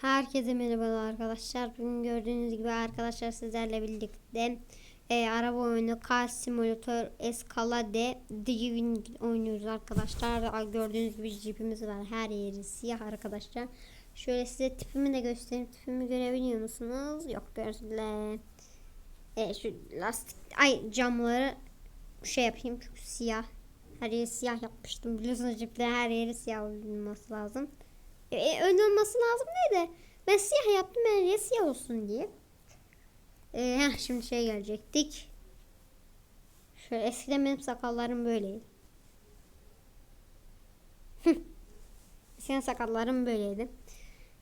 Herkese merhabalar arkadaşlar. Bugün gördüğünüz gibi arkadaşlar sizlerle birlikte e, araba oyunu Car Simulator Escalade Driving oynuyoruz arkadaşlar. Gördüğünüz gibi jeepimiz var. Her yeri siyah arkadaşlar. Şöyle size tipimi de göstereyim. Tipimi görebiliyor musunuz? Yok gördüler. E, şu lastik ay camları şey yapayım çünkü siyah. Her yeri siyah yapmıştım. Biliyorsunuz jipte her yeri siyah olması lazım. E, e, öyle olması lazım de ben siyah yaptım ben ya siyah olsun diye. E, heh, şimdi şey gelecektik. Şöyle eskiden benim sakallarım böyleydi. Eskiden sakallarım böyleydi.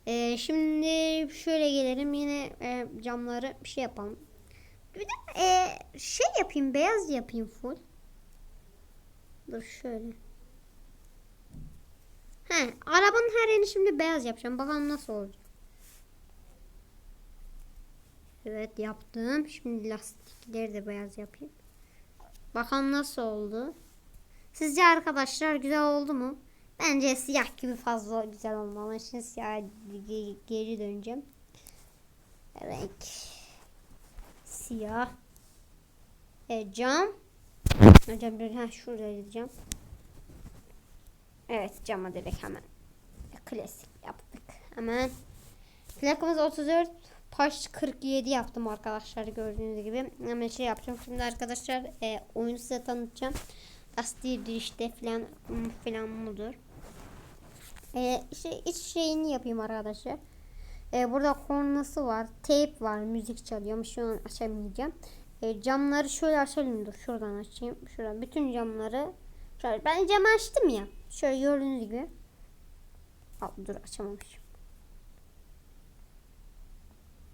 E, şimdi şöyle gelelim yine e, camları bir şey yapalım. Bir de e, şey yapayım beyaz yapayım full. Dur şöyle. He, arabanın her yerini şimdi beyaz yapacağım. Bakalım nasıl olacak. Evet yaptım. Şimdi lastikleri de beyaz yapayım. Bakalım nasıl oldu. Sizce arkadaşlar güzel oldu mu? Bence siyah gibi fazla güzel olmalı. Şimdi siyah ge- geri döneceğim. Renk. Siyah. E, cam. Hocam bir ha şurada gideceğim. Evet cama direkt hemen klasik yaptık. Hemen plakamız 34 paş 47 yaptım arkadaşlar gördüğünüz gibi. Hemen şey yapacağım. Şimdi arkadaşlar e, oyunu size tanıtacağım. Lastiği işte falan falan mudur. E, işte iç şeyini yapayım arkadaşlar. E, burada kornası var. Tape var. Müzik çalıyor ama şu an açamayacağım. E, camları şöyle açalım. Dur şuradan açayım. Şuradan bütün camları Şöyle ben camı açtım ya. Şöyle gördüğünüz gibi. Al, dur açamamışım.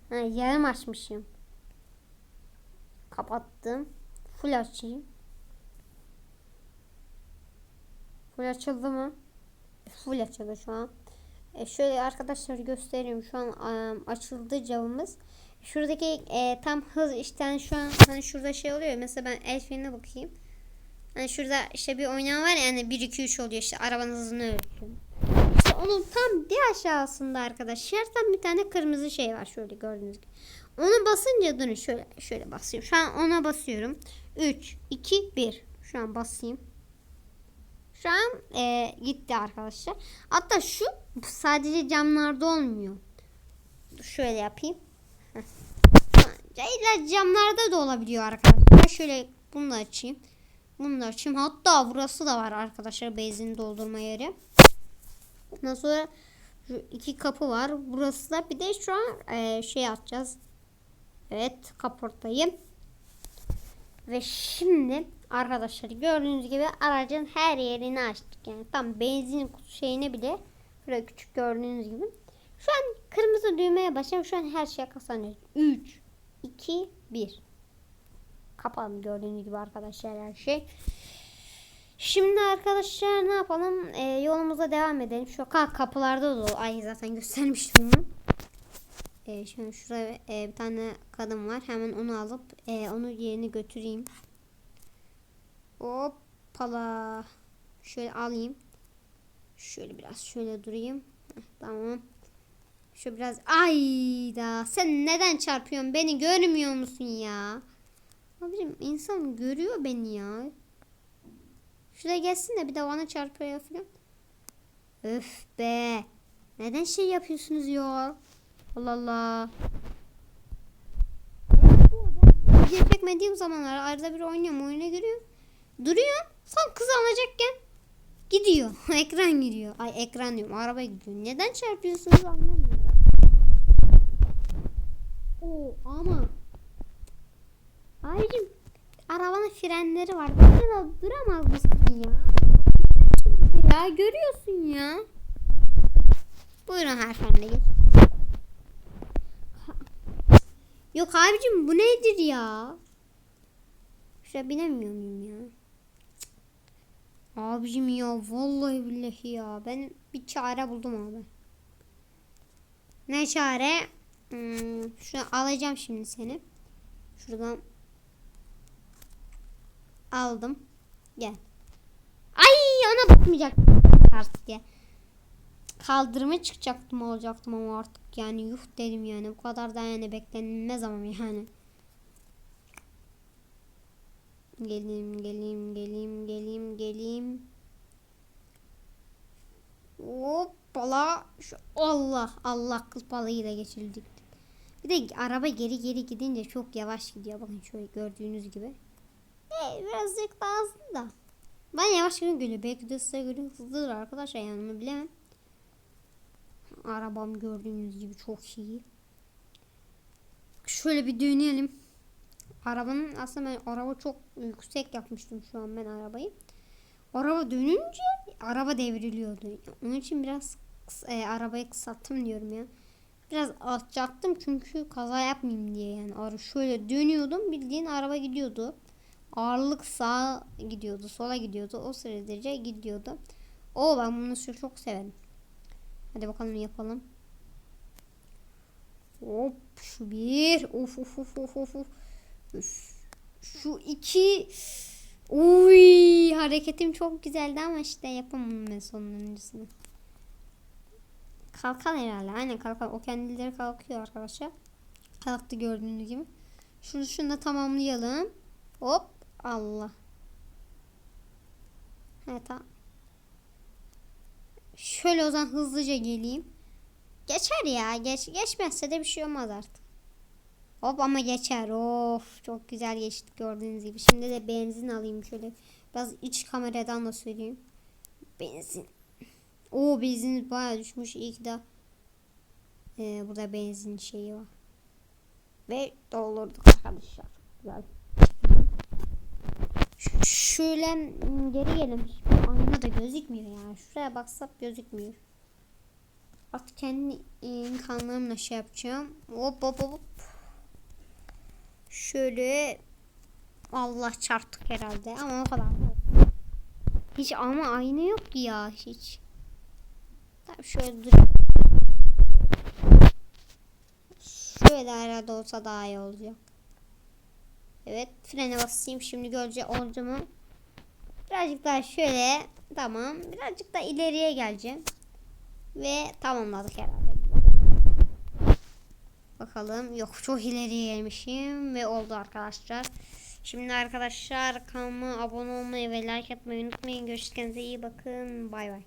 Ha, yarım açmışım. Kapattım. Full açayım. Full açıldı mı? Full açıldı şu an. E şöyle arkadaşlar göstereyim. Şu an e, açıldı camımız. Şuradaki e, tam hız işte şu an hani şurada şey oluyor. Mesela ben el bakayım. Hani şurada işte bir oynayan var ya yani 1 2 3 oluyor işte arabanın hızını ölçüyor. Onun tam bir aşağısında arkadaşlar tam bir tane kırmızı şey var şöyle gördüğünüz gibi. Onu basınca durun şöyle şöyle basıyorum. Şu an ona basıyorum. 3 2 1. Şu an basayım. Şu an e, gitti arkadaşlar. Hatta şu sadece camlarda olmuyor. Şöyle yapayım. İlla camlarda da olabiliyor arkadaşlar. Şöyle bunu da açayım. Bunu da açayım. Hatta burası da var arkadaşlar. Benzin doldurma yeri. Ondan sonra iki kapı var. Burası da bir de şu an e, şey atacağız. Evet kaportayı. Ve şimdi arkadaşlar gördüğünüz gibi aracın her yerini açtık. Yani tam benzin kutu şeyine bile böyle küçük gördüğünüz gibi. Şu an kırmızı düğmeye basıyorum. Şu an her şeye kazanıyoruz. 3, 2, 1. Kapalı gördüğünüz gibi arkadaşlar her şey. Şimdi arkadaşlar ne yapalım? Ee, yolumuza devam edelim. Şu ka- kapılarda da ay zaten göstermiştim bunu. Ee, şimdi şuraya e, bir tane kadın var. Hemen onu alıp e, onu yerine götüreyim. Hoppala. Şöyle alayım. Şöyle biraz şöyle durayım. Tamam. Şu biraz ayda sen neden çarpıyorsun? Beni görmüyor musun ya? Abicim insan görüyor beni ya. Şuraya gelsin de bir de bana çarpıyor falan. Öf be. Neden şey yapıyorsunuz ya? Allah Allah. Video çekmediğim zamanlar arada bir oynuyorum oyuna giriyorum. Duruyor. Son kız alacakken gidiyor. ekran gidiyor. Ay ekran diyorum. Araba gidiyor. Neden çarpıyorsunuz anlamıyorum. Oo ama Abicim arabanın frenleri var. Böyle de duramaz mısın ya? Ya görüyorsun ya. Buyurun hanımefendi geç. Yok abicim bu nedir ya? Şuraya binemiyor muyum ya? Abicim ya vallahi billahi ya. Ben bir çare buldum abi. Ne çare? Hmm, şunu alacağım şimdi seni. Şuradan aldım. Gel. Ay ona bakmayacak ya. kaldırıma çıkacaktım olacaktım ama artık yani yuh dedim yani bu kadar da yani beklenilmez ama yani. Geleyim geleyim geleyim geleyim geleyim. Hoppala. Şu Allah Allah kız balayı da geçirdik. Bir de araba geri geri gidince çok yavaş gidiyor. Bakın şöyle gördüğünüz gibi. E, birazcık daha hızlı da. Ben yavaş gidiyorum Belki de size göre hızlıdır arkadaşlar yani bilemem. Arabam gördüğünüz gibi çok iyi. Şöyle bir dönelim. Arabanın aslında ben araba çok yüksek yapmıştım şu an ben arabayı. Araba dönünce araba devriliyordu. Onun için biraz e, arabayı kısalttım diyorum ya. Biraz alçaktım çünkü kaza yapmayayım diye yani. Şöyle dönüyordum bildiğin araba gidiyordu. Ağırlık sağa gidiyordu, sola gidiyordu. O sürece gidiyordu. O ben bunu çok severim. Hadi bakalım yapalım. Hop şu bir. Of of of of of. Üf. Şu iki. Uy hareketim çok güzeldi ama işte yapamadım ben sonuncusunu. Kalkan herhalde. Aynen kalkan. O kendileri kalkıyor arkadaşlar. Kalktı gördüğünüz gibi. Şunu şunu da tamamlayalım. Hop. Allah. Evet tamam. Şöyle o zaman hızlıca geleyim. Geçer ya. Geç, geçmezse de bir şey olmaz artık. Hop ama geçer. Of çok güzel geçtik gördüğünüz gibi. Şimdi de benzin alayım şöyle. Biraz iç kameradan da söyleyeyim. Benzin. Oo benzin bayağı düşmüş. İyi de ee, burada benzin şeyi var. Ve doldurduk arkadaşlar. Güzel. Şöyle geri gelelim. Ayna da gözükmüyor ya. Şuraya baksak gözükmüyor. Artık kendi e, imkanlarımla şey yapacağım. Hop hop hop. Şöyle Allah çarptık herhalde ama o kadar. Hiç ama ayna yok ya hiç. Tabii şöyle dur. Şöyle herhalde olsa daha iyi olacak. Evet frene basayım şimdi görece oldu mu? Birazcık daha şöyle tamam birazcık da ileriye geleceğim. Ve tamamladık herhalde. Bakalım yok çok ileriye gelmişim ve oldu arkadaşlar. Şimdi arkadaşlar kanalıma abone olmayı ve like atmayı unutmayın. Görüşürüz kendinize iyi bakın. Bay bay.